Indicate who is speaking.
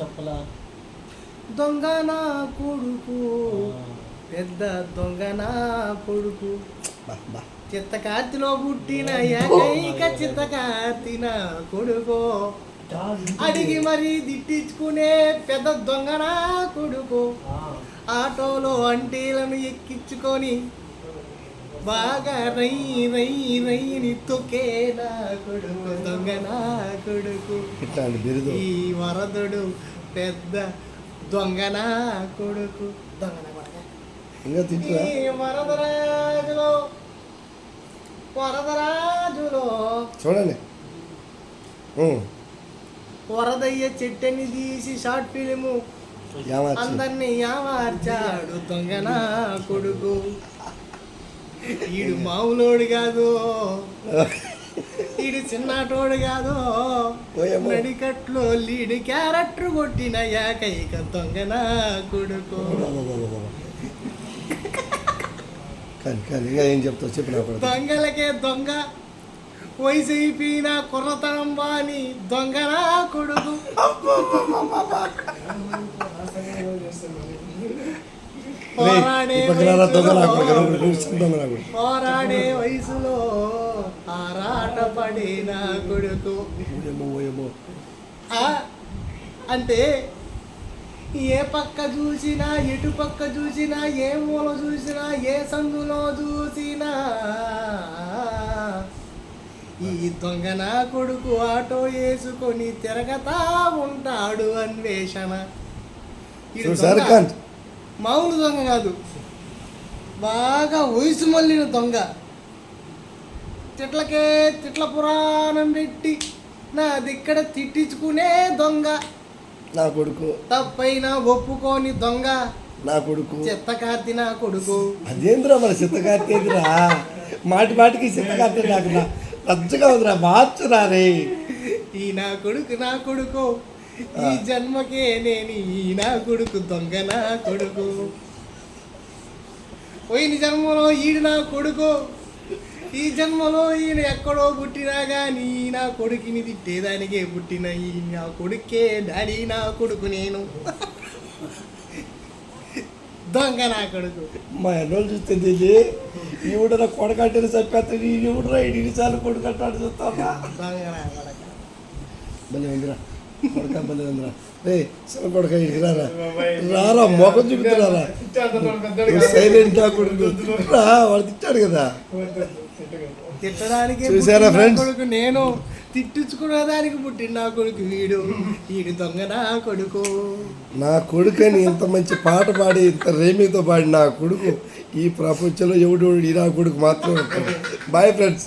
Speaker 1: చెప్పలా?
Speaker 2: దొంగ నా కొడుకు. పెద్ద దొంగ నా కొడుకు. చిత్తకార్తిలో పుట్టిన ఏకైక చిత్తకార్తి నా కొడుకు. అడిగి మరీ దిట్టించుకునే పెద్ద దొంగ నా కొడుకు. ఆటోలో అంటీలను ఎక్కించుకొని బాగా రై రై రైని తొక్కే నా కొడుకు దొంగ నా కొడుకు. ఈ వరదుడు పెద్ద దొంగ నా కొడుకు. దొంగ నా కొడుకు. ఈ వరదరాజులో వరదరాజులో
Speaker 3: చూడండి.
Speaker 2: వరదయ్య చెట్టని తీసి షార్ట్ ఫిలిము అందరినీ యామార్చాడు. దొంగ నా కొడుకు. ఈడు మామూలోడు కాదు. ఈడు చిన్నటోడు కాదు. నడికట్లో లీడు క్యారెక్టర్ కొట్టిన ఏకైక దొంగ నా కొడుకు.
Speaker 3: కానీ కానీ ఇంకా ఏం చెప్తావు? చెప్పు నా కొడుకు.
Speaker 2: దొంగలకే దొంగ. వయసు అయిపోయిన కుర్రతనం బాని దొంగ నా కొడుకు. పోరాడే వయసులో- ఆరాట కొడుకు. అంటే ఏ పక్క చూసినా ఎటు పక్క చూసినా ఏ మూల చూసినా ఏ సందులో చూసినా ఈ దొంగ నా కొడుకు ఆటో వేసుకొని తిరగతా ఉంటాడు అన్వేషణ. మామూలు దొంగ కాదు. బాగా వయసు మళ్ళిన దొంగ. తిట్లకే తిట్ల పురాణం పెట్టి నా దిక్కడ తిట్టించుకునే దొంగ.
Speaker 3: నా కొడుకు.
Speaker 2: తప్పైనా ఒప్పుకోని దొంగ.
Speaker 3: నా కొడుకు.
Speaker 2: చెత్త కార్తి నా కొడుకు.
Speaker 3: అదేంద్రా మన చిత్తకార్తేదిరా మాటి మాటికి చిత్తకార్తె నాకు నా రజ్జగా ఉందిరా మార్చురా రే.
Speaker 2: ఈ నా కొడుకు నా కొడుకు. ఈ జన్మకే నేను ఈ నా కొడుకు దొంగ నా కొడుకు. పోయిన జన్మలో ఈడు నా కొడుకు. ఈ జన్మలో ఈయన ఎక్కడో పుట్టినా కానీ నా కొడుకుని తిట్టేదానికే పుట్టిన ఈ నా కొడుకే డాడీ నా కొడుకు నేను. దొంగ నా కొడుకు.
Speaker 3: మా ఎన్నోళ్ళు చూస్తే తెలియ ఈవిడ నా కొడకంటే చెప్పేస్తాడు ఈవిడ ఐదు సార్లు కొడుకంటాడు చూస్తావా?
Speaker 2: దొంగ నా కొడుకు.
Speaker 3: రే చిన్న కొడక ఇడికి రారా మొఖం చూపుతున్నారా సైలెంట్ రా వాడు తిట్టాడు కదా
Speaker 2: తిట్టడానికి
Speaker 3: చూసారా?
Speaker 2: కొడుకు నేను తిట్టించుకునేదానికి పుట్టిన నా కొడుకు వీడు. వీడు దొంగ నా కొడుకు.
Speaker 3: నా కొడుకని ఇంత మంచి పాట పాడి ఇంత రేమితో పాడి నా కొడుకు. ఈ ప్రపంచంలో ఎవడు ఈ నా కొడుకు మాత్రమే. Bye friends